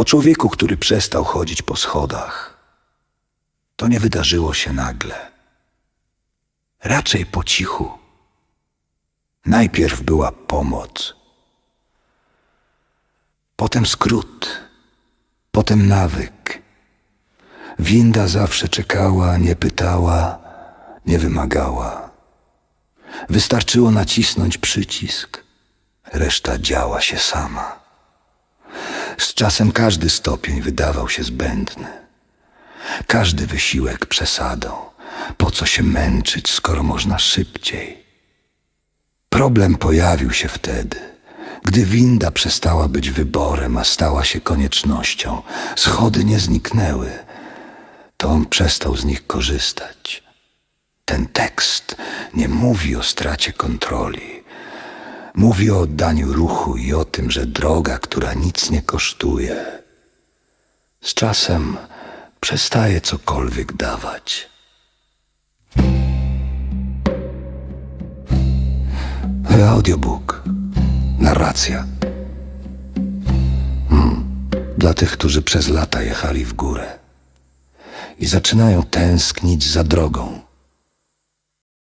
O człowieku, który przestał chodzić po schodach. To nie wydarzyło się nagle. Raczej po cichu. Najpierw była pomoc. Potem skrót. Potem nawyk. Winda zawsze czekała, nie pytała, nie wymagała. Wystarczyło nacisnąć przycisk. Reszta działa się sama. Czasem każdy stopień wydawał się zbędny. Każdy wysiłek przesadą. Po co się męczyć, skoro można szybciej? Problem pojawił się wtedy, gdy winda przestała być wyborem, a stała się koniecznością. Schody nie zniknęły, to on przestał z nich korzystać. Ten tekst nie mówi o stracie kontroli. Mówi o oddaniu ruchu i o tym, że droga, która nic nie kosztuje, z czasem przestaje cokolwiek dawać. Audiobook. Narracja. Hmm. Dla tych, którzy przez lata jechali w górę i zaczynają tęsknić za drogą.